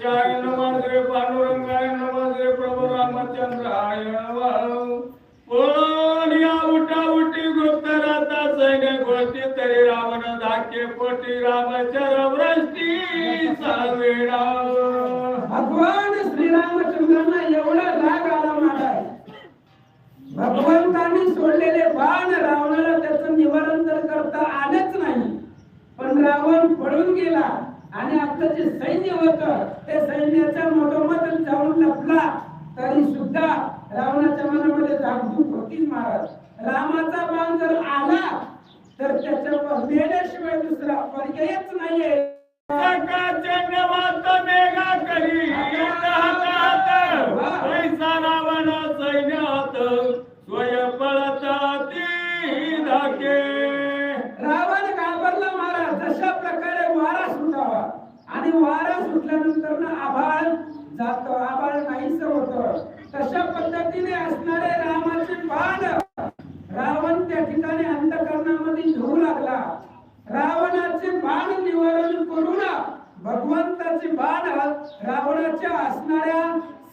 पांडुरंगाय रामचंद्राय या उठा उठी गुप्त राता सैन्य गोष्टी. तरी रावण धाके पोटी रामचर वृष्टी सावेडा भगवान श्रीरामचंद्रांना एवढा राग आला मला भगवंतांनी सोडलेले बाण रावणाला त्याचं निवारण तर करता आलेच नाही. पण रावण पळून गेला आणि आपलं जे सैन्य होतं ते सैन्याच्या मधोमध जाऊन लपला तरी सुद्धा रावणाच्या मनामध्ये धाकधूक होती महाराज रामाचा बाण जर आला तर त्याच्यावर मेल्याशिवाय दुसरा पर्यायच नाहीये चंडवात मेघा करी हातात पैसा रावण सैन्यात स्वय पळता ती धाके रावण घाबरला महाराज जशा प्रकारे वारा सुटावा आणि वारा सुटल्यानंतर ना आभाळ जात आभाळ नाहीस होत तशा पद्धतीने असणारे रामाचे बाण रावण त्या ठिकाणी अंधकरणामध्ये घेऊ लागला रावणाचे बाण निवारण करून भगवंताचे बाण रावणाच्या असणाऱ्या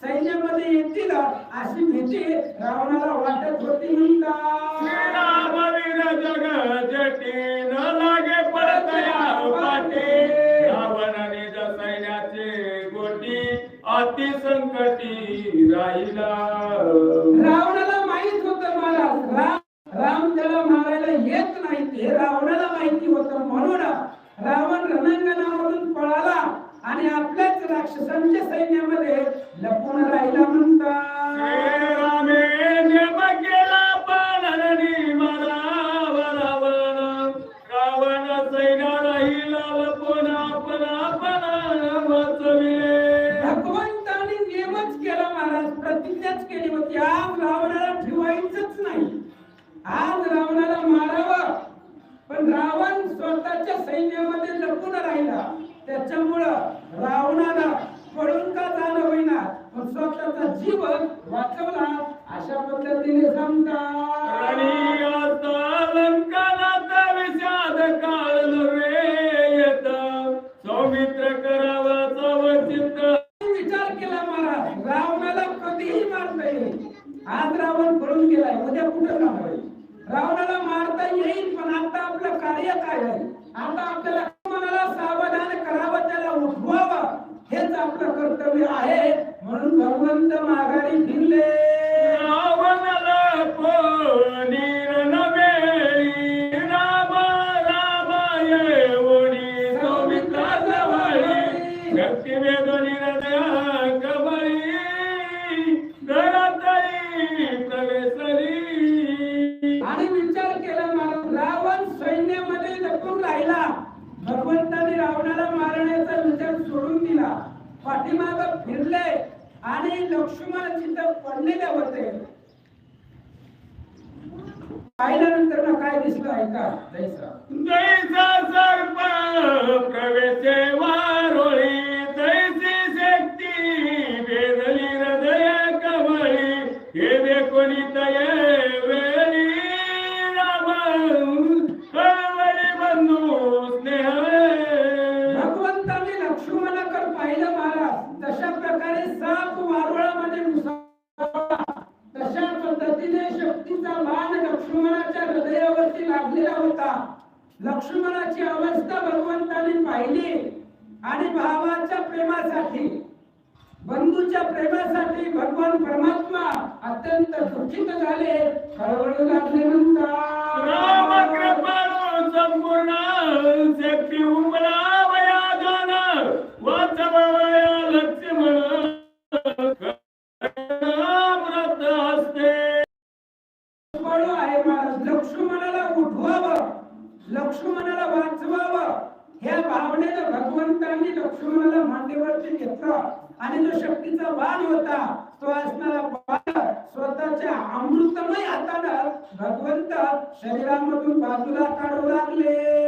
सैन्यामध्ये येतील अशी भीती रावणाला वाटत होती म्हणतात श्रीरामवीर जग जेटी न लागे पडतया पाटे रावण निज सैन्याचे गोटी अति संकटी राहिला. रावणाला माहीत होत मला. राम राम त्याला मारायला येत नाही. ते रावणाला माहिती होत म्हणून रावण रणांगणामधून पळाला आणि आपल्याच राक्षसांच्या सैन्यामध्ये लपून राहिला म्हणतात. स्वतःचा वाचवला अशा पद्धतीने सांगता आणि आता लंकानाचा विषाद काळ नव्हे येत सौमित्र करावा वचित विचार केला महाराज रावणाला कधीही मारता येईल आज रावण पळून गेलाय उद्या कुठं जाणार आहे? रावणाला मारता येईल पण आता आपलं कार्य काय आहे आता आपल्याला मनाला सावधान करावं त्याला उठवावं हेच आपलं कर्तव्य आहे म्हणून भगवंत माघारी फिरले रावणाला कोणीर नवेळी राम राम येऊनी सौमित्र जवळी भक्ती वेदनी हृदय कबळी घरातली प्रवेशली आणि विचार केला महाराज रावण सैन्यामध्ये लपून राहिला. भगवंताने रावणाला मारण्याचा विचार सोडून दिला. पाठीमाग फिरले आणि लक्ष्मण तिथं पडलेले होते पाहिल्यानंतर ना काय दिसलं ऐका जैसा जैसा लाभलेला होता. लक्ष्मणाची अवस्था भगवंताने पाहिली आणि भावाच्या प्रेमासाठी बंधूच्या प्रेमासाठी भगवान परमात्मा अत्यंत दुःखित झाले. हळूहळू लागले म्हणतात. संपूर्ण शक्ती उमला वया जाणार. वाचवया लक्ष्मण लक्ष्मणाला वाचवावं. ह्या भावनेनं भगवंतांनी लक्ष्मणाला मांडीवरती घेतलं आणि जो शक्तीचा वाद होता तो असणारा बाळ स्वतःच्या अमृतमय हातानं भगवंत शरीरामधून बाजूला काढू लागले.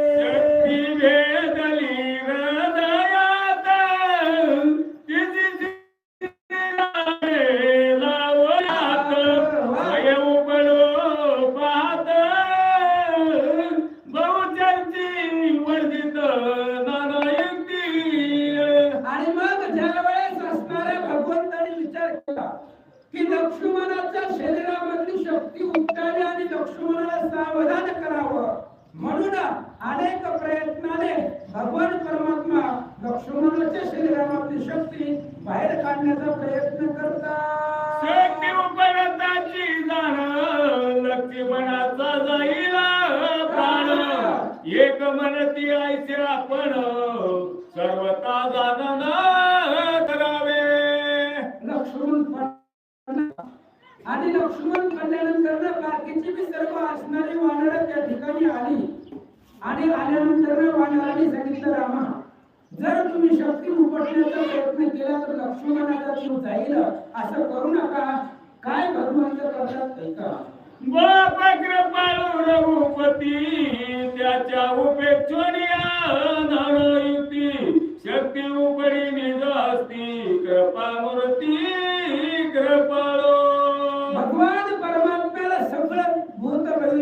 एक म्हणती ऐसे आपण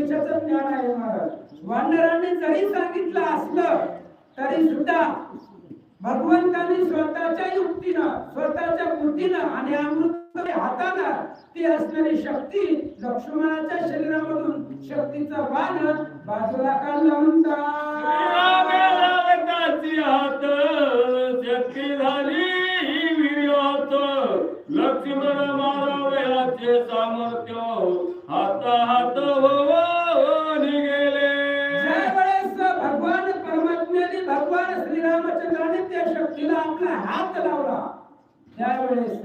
भूत ज्ञान आहे महाराज. वानरांनी जरी सांगितलं असलं तरी सुद्धा भगवंतांनी स्वतःच्या युक्तीनं स्वतःच्या बुद्धीनं आणि अमृत हातानं ती असणारी शक्ती लक्ष्मणाच्या शरीरामधून शक्तीचा बाण बाजूला काढला म्हणतात शक्ती झाली लक्ष्मण मारावयाचे सामर्थ्य हात हात भगवान त्या शक्तीला आपला हात लावला. त्यावेळेस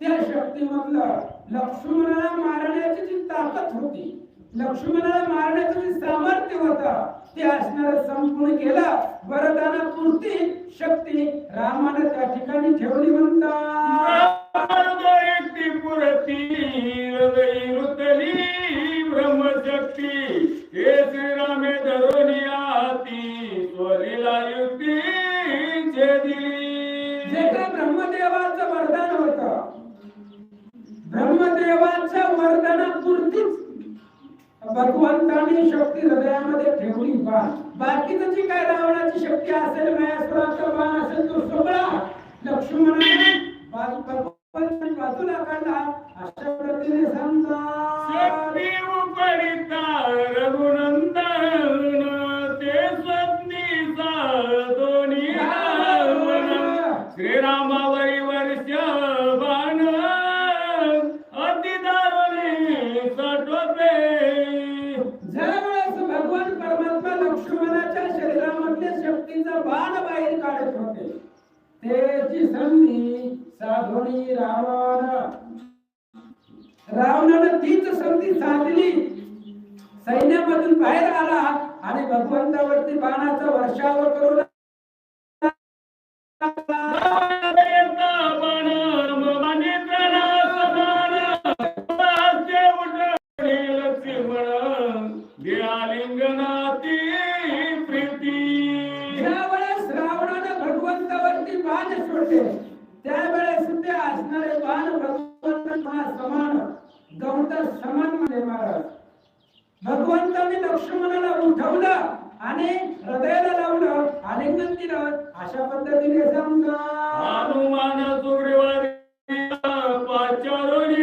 त्या शक्तीमधलं लक्ष्मणाला मारण्याची जी ताकद होती लक्ष्मणाला मारण्याचं जे सामर्थ्य होतं ते असणार संपूर्ण केलं. वरदानापुरती शक्ती रामानं त्या ठिकाणी ठेवली म्हणतात. मार्ग एकटी ब्रह्मशक्ती हे श्रीरामे धरून हाती स्वरीला युक्ती एका ब्रह्मदेवाचं वरदान होत. ब्रह्मदेवाच्या वरदानापुरतीच भगवंताने शक्ती हृदयामध्ये ठेवली. बा बाकी जी काय रावणाची शक्ती असेल महेश्वराचा बाण असेल तो सगळा लक्ष्मणाने बा- भगवंताने बाजूला काढला. अशा प्रतीने समजा भगवंताने लक्ष्मणाला उठवलं आणि हृदयाला लावलं आलिंगन दिलं अशा पद्धतीने समजा हनुमान पाचारोनी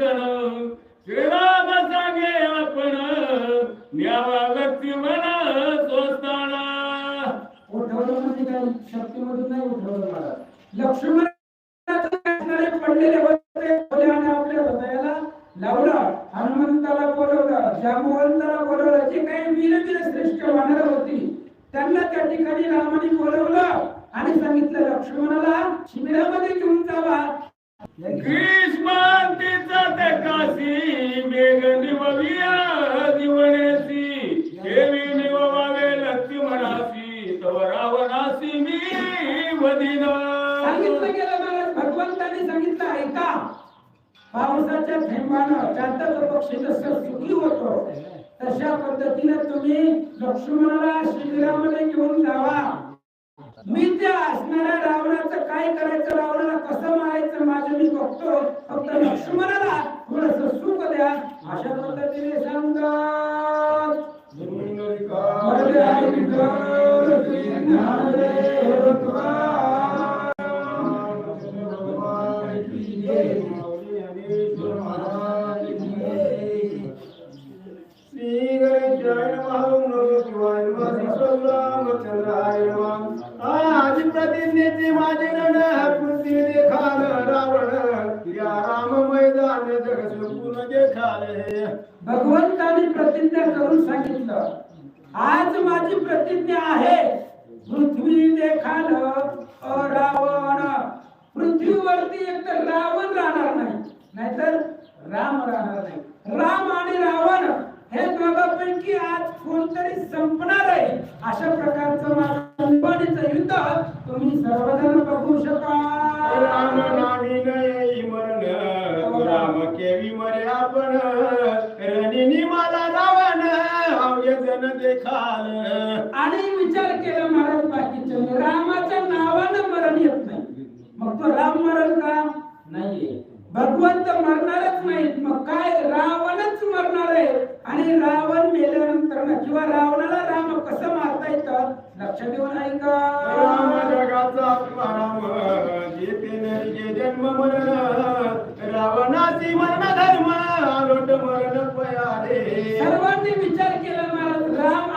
गण. श्रीराम सांगे आपण न्यावा लक्ष्मण स्वस्ताना उठवलं म्हणजे काय? शक्तीमधून नाही उठवलं महाराज लक्ष्मण पडलेले होते आणि आपल्या हृदयाला लावलं. हनुमंताला बोलवलं जांबवंताला बोलवलं जे काही वीर वीर श्रेष्ठ वानर होती त्यांना त्या ठिकाणी रामाने बोलवलं आणि सांगितलं लक्ष्मणाला शिबिरामध्ये घेऊन जावा ग्रीष्मांतीचा ते काशी मेघ निवविया जीवनेसी देवी निववावे लक्ष्मणासी तव रावणासी मी वदिन. सांगितलं गेलं मला भगवंताने सांगितलं ऐका पावसाच्या थेंबानं चांदचा पक्षी जसं सुखी होतो तशा पद्धतीने तुम्ही लक्ष्मणाला शिबिरामध्ये घेऊन जावा. मी त्या असणाऱ्या रावणाचं काय करायचं रावणाला कसं मारायचं माझं मी बघतो. फक्त लक्ष्मणाला थोडस सुख द्या. अशा पद्धतीने सांगा. कोणतरी संपणार आहे. अशा प्रकारचं निवडीचं युद्ध तुम्ही सर्वजण बघू राम शकाल. नामी नये मरण राम केवी मरे आपण रणिनी मला रावण अवघे जन देखाल. आणि विचार केला महाराज बाकीचे रामाच्या नावानं मरण येत नाही. मग तो राम मरण का? नाहीये. भगवंत मरणारच नाही मग काय? रावणच मरणार आहे. आणि रावण मेल्यानंतर ना किंवा रावणाला राम कसं मारता येतं? लक्ष देऊन राम ऐका. जगाचा आत्मा राम जेते नरिजे जन्म मरण रावणाची मरण धर्म आलोट मरण पयाले. सर्वांनी विचार केला महाराज राम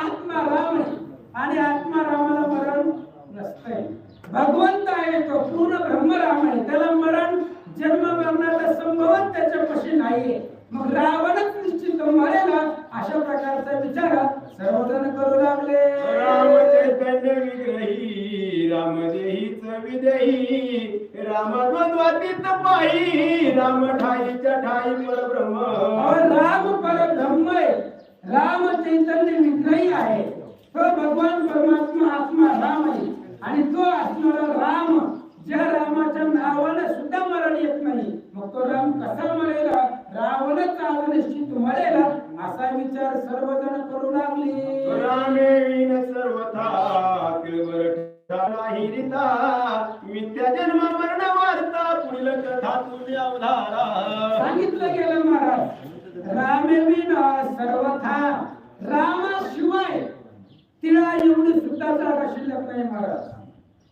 महाराज.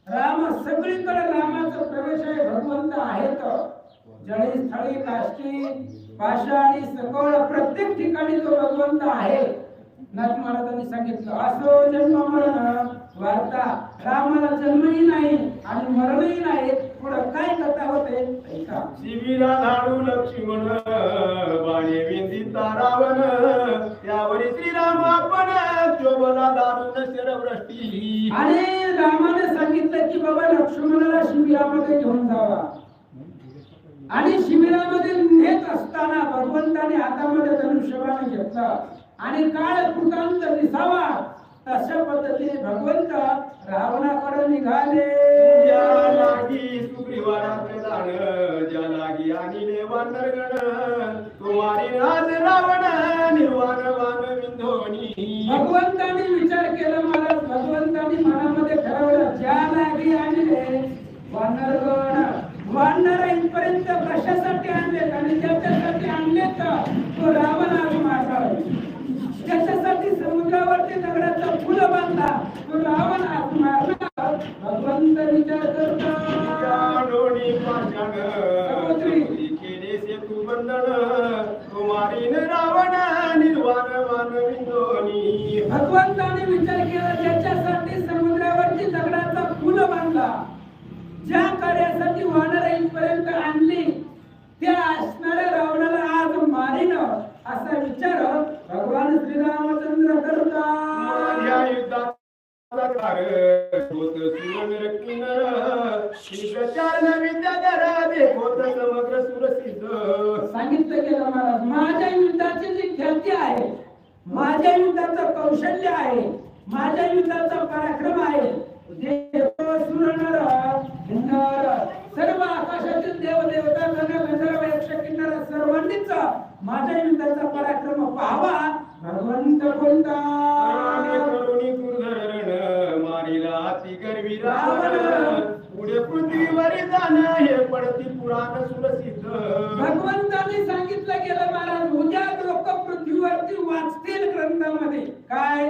राम सगळीकडे रामाचा प्रवेश आहे भगवंत आहेत. जळी स्थळी काष्टी भाषा आणि सकोळ प्रत्येक ठिकाणी तो भगवंत आहे. नाथ महाराजांनी सांगितलं असो जन्म मरण वार्ता रामाला जन्मही नाही आणि मरणही नाही. पुढं काय कथा होते? ऐका. शिबिरा धाडू लक्ष्मण बाणे विंदिता रावण त्यावरी श्रीराम आपण चोबला दारुण शरवृष्टी. आणि रामाने सांगितलं की बाबा लक्ष्मणाला शिबिरामध्ये घेऊन जावा. आणि शिबिरामध्ये नेत असताना भगवंताने हातामध्ये धनुष्यबाण घेतला. आणि काळ कृतांत दिसावा तशा पद्धतीने भगवंत रावणाकडे निघाले. ज्या लागी आणि रावण निर्वाण भगवंताने विचार केला मला भगवंताने मनामध्ये ठरवलं ज्या लागी आणले वानरगण वानर इथपर्यंत कशासाठी आणले आणि ज्याच्यासाठी आणले तर तो रावण आज मारणार त्याच्यासाठी समुद्रावरती दगडाचा फुलं बांधला तो रावण सर्व आकाशातील देव देवता गण गंधर्व यक्ष किन्नर सर्वांनीचा माझ्या युद्धाचा पराक्रम पाहावा भगवंत रामे पुढे पृथ्वीवर जाण हे पडती पुराण सुरसिद्ध भगवंतांनी सांगितलं गेलं महाराज उद्या लोक पृथ्वीवरती वाचतील ग्रंथामध्ये. काय?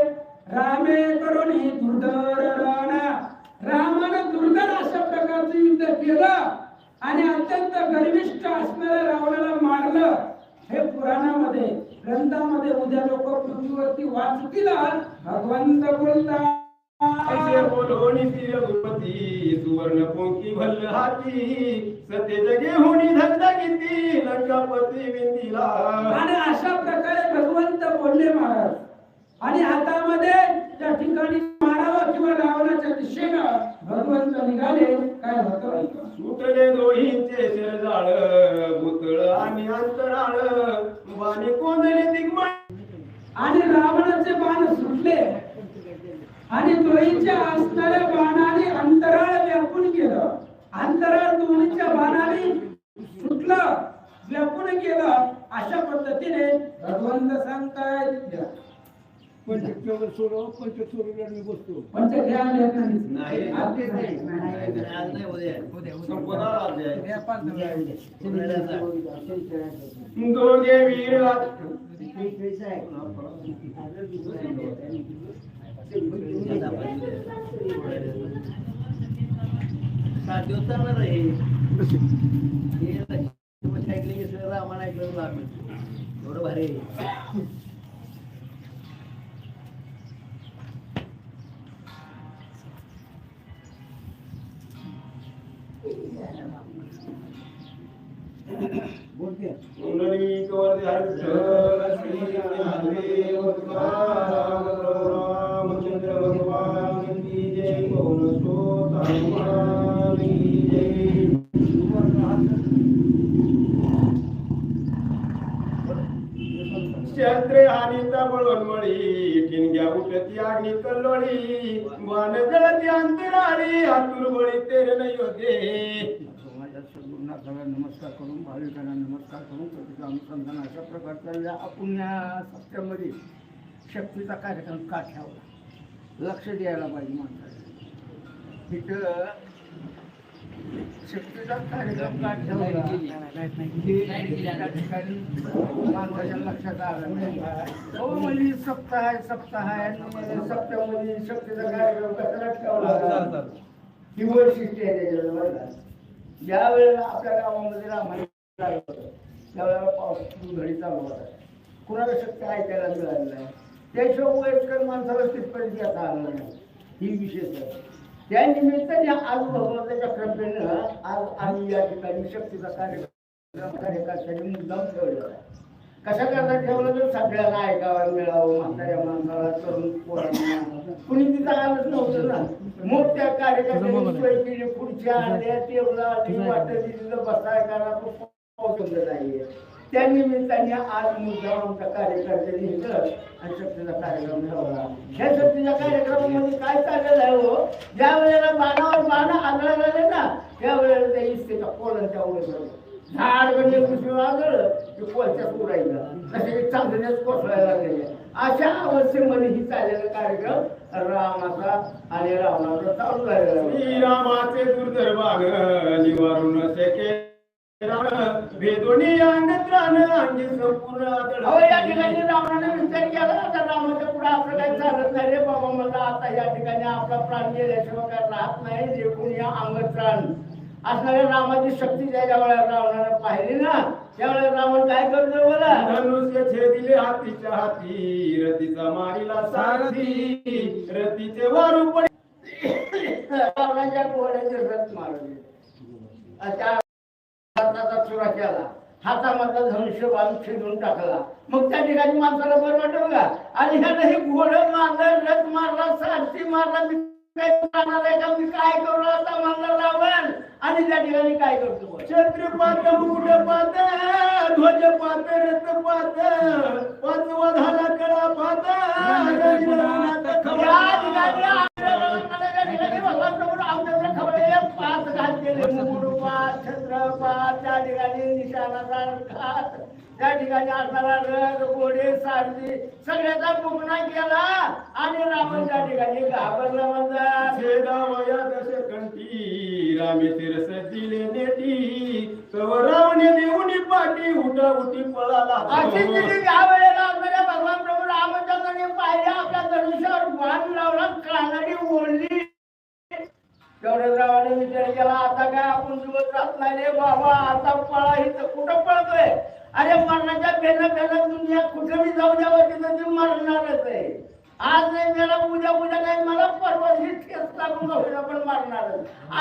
रामे करुणी दुर्धरण रामानं दुर्धर अशा प्रकारचं युद्ध केलं आणि अत्यंत गर्विष्ठ असणाऱ्या रावणाला मारलं. हे पुराणामध्ये ग्रंथामध्ये उद्या लोक पृथ्वीवरती वाचतील. भगवंत बोलतात ऐसे बोलोनी ती रघुपती सुवर्ण पोंकी भल्ल हाती. जगे होणी धगधगीती लंकापती विंदीला आणि अशा प्रकारे भगवंत बोलले महाराज. आणि हातामध्ये त्या ठिकाणी मारावं किंवा रावणाच्या दिशेनं भगवंत निघाले काय होतं सुटले दोहींचे शिरजाळ भूतळ आणि अंतराळ. वाणी कोंदले दिग्मय. आणि रावणाचे बाण सुटले. आणि दोईच्या असणाऱ्या बाणाने अंतराळ व्यापून गेलं अंतराळ दोन्हीच्या बाणाने सुटलं व्यापून गेलं अशा पद्धतीने भगवंत सांगतायत पंचक्रियावर सोडव पंचचोरीला मी बसतो. पंचज्ञान येत नाही. दोघे वीर एवढं भारी बोलते पुंडलिक वरदे हर्ष श्री महादेव तुकाराम रामचंद्र भगवान की जय की जय शस्त्रे ठिणग्या उठती आणि कल्लोळी मान जळती अंतराळी आतुर बळी तेरे न होते सद्गुरूंना सगळ्या नमस्कार करून भाविकांना नमस्कार करून प्रतिका अनुसंधान अशा प्रकारचा या आपण या सत्यामध्ये शक्तीचा कार्यक्रम का ठेवला? लक्ष द्यायला पाहिजे माणसाला. तिथं शक्तीचा कार्यक्रम का ठेवला? त्या ठिकाणी माणसाच्या लक्षात आलं नाही. हो म्हणजे सप्ताह आहे सप्ताह आहे आणि सप्त्यामध्ये शक्तीचा कार्यक्रम कसा ठेवला? ही वैशिष्ट्य आहे का? ज्या वेळेला आपल्या गावामध्ये रामायण होतं, त्यावेळेला पाऊस घडी चालू होता. कुणाला शक्य ऐकायला मिळालं नाही. त्याशिवाय वयस्कर माणसाला तिथपर्यंत येता आलं नाही. ही विशेष आहे. त्या निमित्ताने आज भगवंताच्या कृपेनं आज आम्ही या ठिकाणी शक्तीचा कार्यक्रम कार्यकर्त्यांनी मुद्दाम ठेवलेला आहे. कशा करता ठेवलं तर सगळ्यांना ऐकायला मिळावं म्हाताऱ्या माणसाला तरुण पोरांना कुणी तिथं आलंच नव्हतं ना. मग त्या कार्यकर्त्यांनी सोय केली खुर्च्या आणल्या टेबल वाटत तिथं बसाय करा पसंत नाहीये त्या निमित्ताने आज मुद्दा आमच्या कार्यकर्त्यांनी इथं आणि शक्तीचा कार्यक्रम ठेवला ह्या शक्तीच्या कार्यक्रमामध्ये काय चाललेलं आहे हो? ज्या वेळेला बाणावर बाणं आगळा झाले ना त्या वेळेला त्या इस्तेचा कोलंच्या उडत झाड म्हणजे कृषी वागळ की कोलच्या उडायचं तसे चांदण्याच कोसळायला लागलेले अशा अवस्थेमध्ये ही चाललेला कार्यक्रम रामाचा आणि रावणाचा चालू आहे. श्रीरामाचे दुर्धर बाग निवारून सके वेदोनी अंग त्राण अंगी संपूर्ण या ठिकाणी रावणाने विचार केला आता रामाच्या पुढे आपलं काही चालत नाही रे बाबा मला आता या ठिकाणी आपला प्राण गेल्याशिवाय काय राहत नाही जे कोणी या अंग प्राण असणाऱ्या रामाची शक्ती ज्या वेळेला रावणाने पाहिली ना त्यावेळेला रावण काय करतो बोला? धनुष्य छेदिले हातीच्या हाती रतीचा मारिला सारथी रतीचे वारू पडे रावणाच्या घोड्याचे रथ मारले. त्या चुरा केला. हातामधला धनुष्य बांधून छेदून टाकला. मग त्या ठिकाणी माणसाला बरं वाटलं का आणि ह्यानं हे घोडं मारलं रथ मारला सारथी मारला काय करू आता आणि त्या ठिकाणी काय करतो बोल? छत्रपात मुकुट पात ध्वज पात रथ पात पाचवा झाला कळा पात पाच छत्रपात त्या ठिकाणी निशाणाचा घात. त्या ठिकाणी असणारा रथ घोडे सारथी सगळ्याचा बुकना केला आणि रावण त्या ठिकाणी घाबरला म्हणतात छेदावया दशकंठी रामे शिरस दिले नेटी रावणे देऊनी पाठी उठा उठी पळाला. अशी ज्या वेळेला आपल्याला भगवान प्रभू रामचंद्राने पाहिल्या आपल्या धनुष्यावर बाण लावला कानाडी ओढली. विचार केला आता काय आपण दिवस राहत नाही रे बाबा आता पळा इथं कुठं पळतोय? अरे मरणाच्या बेन बेन दुनिया कुठं बी जाऊ द्यावं तिथं ती मरणारच आहे. आज नाही मेला उद्या उद्या नाही मला परवा दिवशी ठेच लागून होईना पण मारणार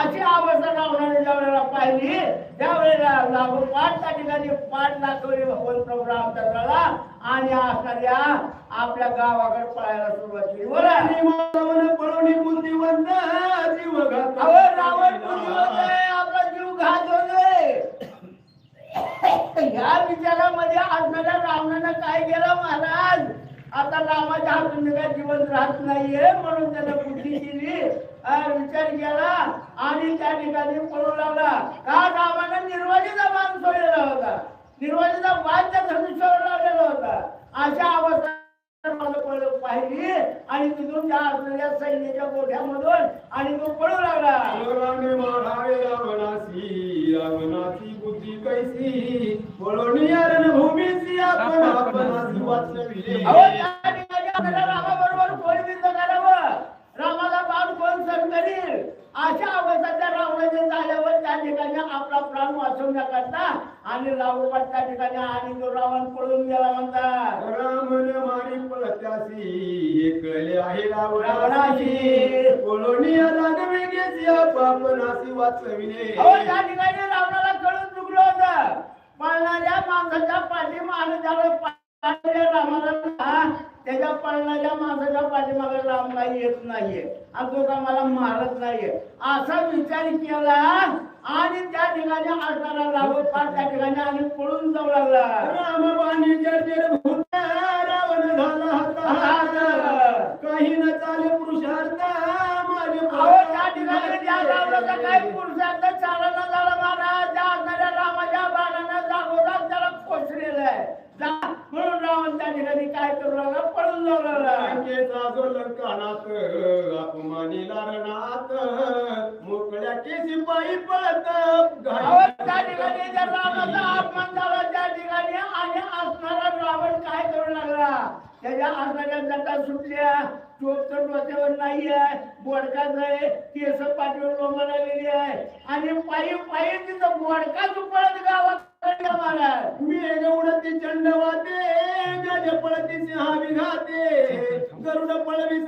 अशी अवस्था रावणाने ज्या वेळेला पाहिली त्यावेळेला लागोपाठ त्या ठिकाणी पाठ दाखवली भगवान प्रभू रामचंद्राला आणि असणाऱ्या आपल्या गावाकडे पळायला सुरुवात केली. बरं पळवणी बुद्धिवंत जीव अहो रावण बुद्धिमत्ता आहे, आपला जीव घातवतोय ह्या विचारामध्ये असणाऱ्या रावणानं काय केलं महाराज? आता रामाच्या हातून काय राहत नाहीये म्हणून त्यानं बुद्धी केली. विचार केला आणि त्या ठिकाणी पळू लागला. का रामानं निर्वाणीचा मान सोडलेला होता? निर्वाणीचा बाण त्या धनुष्यावर लावलेला होता. अशा अवस्था पाहिली आणि तिथून त्या असलेल्या सैन्याच्या गोठ्यामधून आणि तो पळू लागला. रावणे मारावे रावणासी रावणाची बुद्धी कैसी आपण आपणासी वाचविले. रामाबरोबर कोण करावं रामाला सण करील अशा अवस्था रावणाचे झाल्यावर त्या ठिकाणी आपला प्राण वाचवण्याकरता आणि लागोपाठ त्या ठिकाणी आणि तो रावण पळून गेला म्हणतात. रामन मारी पळत्यासी हे कळले आहे रावणासी. रावणाची पळवणी लागवेगेची आपणासी वाचविले. अहो त्या ठिकाणी रावणाला कळून चुकलं होतं. पळणाऱ्या माणसाच्या ज्याला पाहिजे रामाला त्याच्या पळणाऱ्या माणसाच्या पाठीमागे नाही येत नाहीये. आणि तो का मला मारत नाहीये. असा विचार केला आणि त्या ठिकाणी असणारा राघोपाठ त्या ठिकाणी आणि पळून जाऊ लागला. राम बाणी जर्जर भूत रावण झाला हात काही न चाले पुरुषार्थ माझे त्या ठिकाणी काय पुरुषार्थ चालना झाला महाराज त्या असणाऱ्या रामाच्या बाणानं जागोजाग त्याला कोसलेलं आहे जा म्हणून रावण त्या ठिकाणी काय करू लागला? पळून जाऊ लागला. जो लंकानात अपमानीला रणात मोकळ्या केसी पायी पळत त्या ठिकाणी त्या अपमान झाला त्या ठिकाणी आणि असणारा रावण काय करू लागला? त्याच्या असणाऱ्या जटा सुटल्या. चोप तर डोक्यावर नाही आहे बोडकाच आहे. केस पाठीवर गेली आहे. आणि पायी पायी तिथं बोडकाच पळत गावात महाराज मी उडती चंड वाते गज पळती सिंहावी घाते गरुड पळवी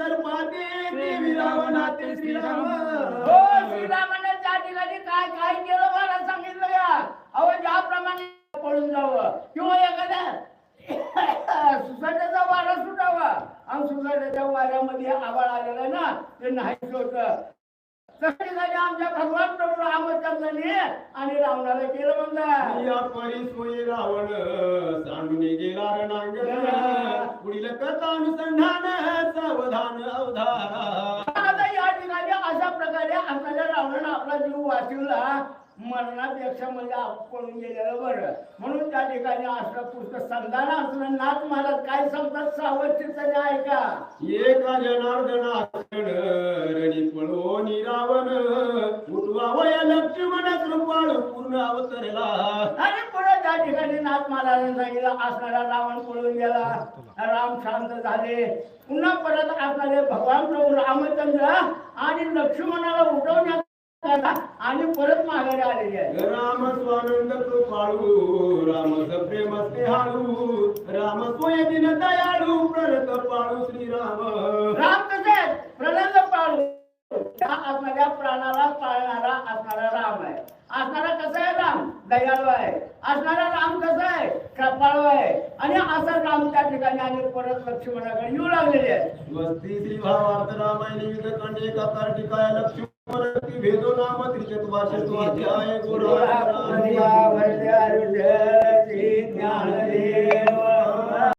देवी रावणाते श्रीराम. हो श्रीरामाने त्या ठिकाणी काय काय केलं मला सांगितलं अहो ज्याप्रमाणे पळून जावं. किंवा एखाद्या सुसाट्याच्या वाऱ्यामध्ये आवाळ आलेला ना ते नाहीच होत. ठिकाणी आमच्या भगवान प्रभू रामचंद्राने आणि रावणाला केलं म्हणलं या परी सोयी रावण सांडून गेला पुढील कथा अनुसंधान सावधान अवधान आता या ठिकाणी अशा प्रकारे असणाऱ्या रावणानं आपला जीव वाचवला. मरणापेक्षा म्हणजे पळून गेलेलं बरं. म्हणून त्या ठिकाणी असलं पुस्तक संधान असलं नाथ महाराज काय सांगतात सावधचित्ताने ऐका. एका जनार्दनासण रणी पळोनी रावण उठवा वया लक्ष्मण कृपाळू पूर्ण अवतरला. आणि पुढे त्या ठिकाणी नाथ महाराजांनी सांगितलं असणारा रावण पळून गेला. राम शांत झाले. पुन्हा परत असणारे भगवान प्रभू रामचंद्र आणि लक्ष्मणाला उठवण्यात आणि परत माघारी आलेले आहे. राम स्वानंद कृपाळू राम प्रेम स्नेहाळू राम स्वयदिन दयाळू प्ररत पाळू श्रीराम. राम कसे आहेत? प्रलंब पाळू असणाऱ्या प्राणाला पाळणारा असणारा राम आहे. असणारा कसा आहे राम? दयाळू आहे. असणारा राम कसा आहे? कृपाळू आहे. आणि असा राम त्या ठिकाणी आणि परत लक्ष्मणाकडे येऊ लागलेले आहे. वस्ती श्री भावार्थ रामायण विविध खंडे कथार टिकाय लक्ष्मण भेदो नाम त्रिचत्वाशत्वाध्याय गुरु ज्ञान दे